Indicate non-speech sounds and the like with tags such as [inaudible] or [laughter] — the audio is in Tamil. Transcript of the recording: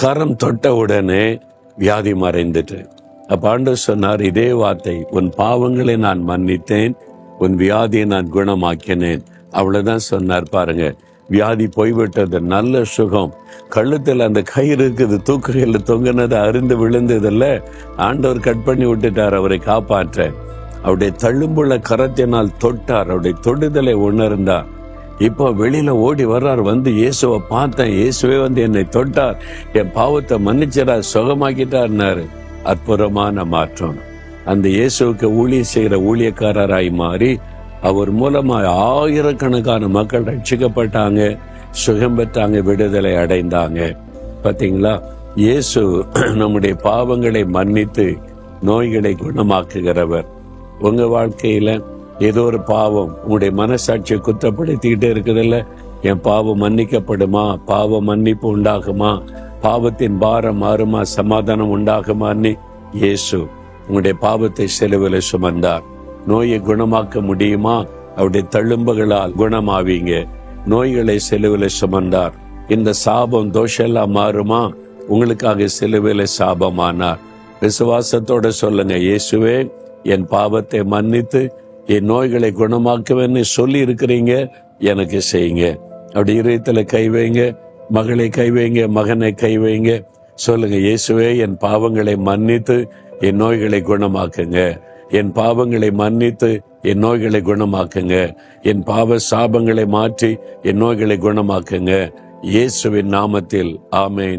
கரம் தொட்ட உடனே வியாதி மறைந்துட்டு. அப்ப ஆண்டவர் சொன்னார் இதே வார்த்தை உன் பாவங்களை நான் மன்னித்தேன் உன் வியாதியை நான் குணமாக்கினேன். அவ்வளவுதான் சொன்னார் பாருங்க. வியாதி போய்விட்டது நல்ல சுகம். கழுத்தில் அந்த கயிறு இருக்குது தூக்குகையில் தொங்கினது அருந்து விழுந்ததில்ல. ஆண்டவர் கட் பண்ணி விட்டுட்டார் அவரை காப்பாற்ற. அவருடைய தள்ளும்புள்ள கரத்தினால் தொட்டார் அவருடைய தொடுதலை உணர்ந்தார். இப்போ வெளியில ஓடி வர்றார் வந்து இயேசுவை பார்த்தேன். இயேசுவே வந்து என்னை தொட்டார். என் பாவத்தை மன்னிச்சிடார் சுகமாக்கிட்டார்னாரு. அற்புதமான மாற்றம். அந்த இயேசுவுக்கு ஊழியம் செய்கிற ஊழியக்காரராய் மாறி அவர் மூலமா ஆயிரக்கணக்கான மக்கள் ரட்சிக்கப்பட்டாங்க சுகம் பெற்றாங்க விடுதலை அடைந்தாங்க. பாத்தீங்களா? இயேசு [clears throat] நம்முடைய பாவங்களை மன்னித்து நோய்களை குணமாக்குகிறவர். உங்க வாழ்க்கையில ஏதோ ஒரு பாவம் உங்களுடைய மனசாட்சியை குத்தப்படுத்திக்கிட்டே இருக்குதுல்ல? என் பாவம் மன்னிக்கப்படுமா? பாவம் மன்னிப்பு உண்டாகுமா? பாவத்தின் பாரம் மாறுமா? சமாதானம் உண்டாகுமான்னு இயேசு உங்களுடைய பாவத்தை செலவில் சுமந்தார். நோயை குணமாக்க முடியுமா? அவருடைய தழும்புகளால் குணமாவீங்க. நோய்களை செலவில் சுமந்தார். இந்த சாபம் தோஷெல்லாம் மாறுமா? உங்களுக்காக செலுவில் சாபமானார். விசுவாசத்தோட சொல்லுங்க இயேசுவே என் பாவத்தை மன்னித்து என் நோய்களை குணமாக்குவேன்னு சொல்லி இருக்கிறீங்க எனக்கு செய்யுங்க. அப்படி இதயத்துல கை வைங்க மகளை கை வைங்க மகனை கை வைங்க. சொல்லுங்க இயேசுவே என் பாவங்களை மன்னித்து என் நோய்களை குணமாக்குங்க. என் பாவங்களை மன்னித்து என் நோய்களை குணமாக்குங்க. என் பாவ சாபங்களை மாற்றி என் நோய்களை குணமாக்குங்க. இயேசுவின் நாமத்தில் ஆமேன்.